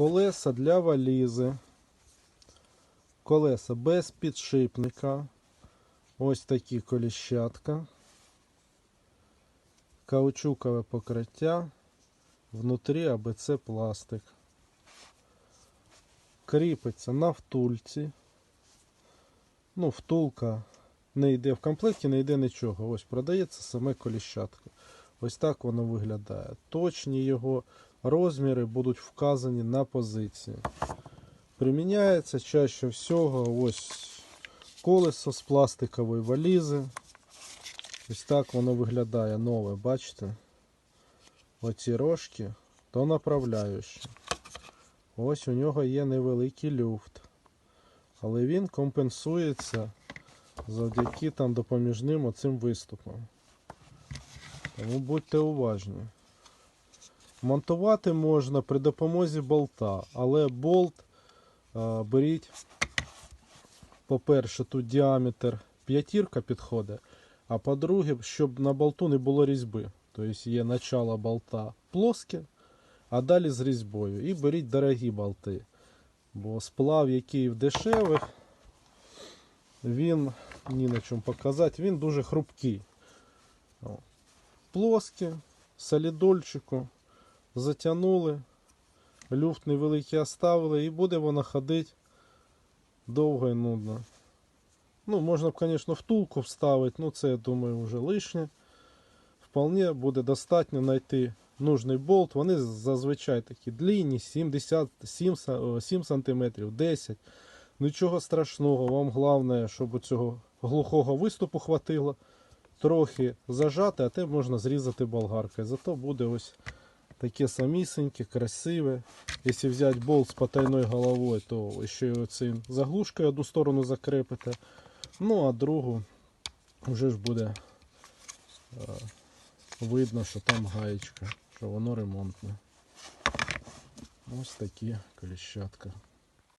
колеса для валізи. Колеса без підшипника. Ось такі коліщатка. Каучукове покриття. Внутрі АБЦ пластик. Кріпиться на втульці. Ну, втулка не йде в комплекті, не йде нічого. Ось продається саме коліщатка. Ось так воно виглядає. Точні його розміри будуть вказані на позиції. Приміняється чаще всього ось колесо з пластикової валізи. Ось так воно виглядає нове, бачите? Оці рожки то направляючі. Ось у нього є невеликий люфт. Але він компенсується завдяки там допоміжним оцим виступам. Тому будьте уважні. Монтувати можна при допомозі болта, але болт а, беріть, по-перше, тут діаметр п'ятірка підходить, а по-друге, щоб на болту не було різьби. Тобто є начало болта плоске, а далі з різьбою. І беріть дорогі болти. Бо сплав, який в дешевих, він ні на чому показати, він дуже хрупкий. Плоскі, солідольчику затягнули, люфт невеликий оставили і буде вона ходити довго і нудно. Ну, можна б, звісно, втулку вставити, ну це, я думаю, вже лишнє. Вполне буде достатньо знайти нужний болт. Вони зазвичай такі длинні, 77 7 см, 10 Нічого страшного, вам головне, щоб цього глухого виступу хватило. Трохи зажати, а те можна зрізати болгаркою. Зато буде ось таке самісеньке, красиве. Якщо взяти болт з потайною головою, то ще й оцим заглушкою одну сторону закрепите. Ну а другу вже ж буде е, видно, що там гаєчка, що воно ремонтне. Ось такі коліщатка.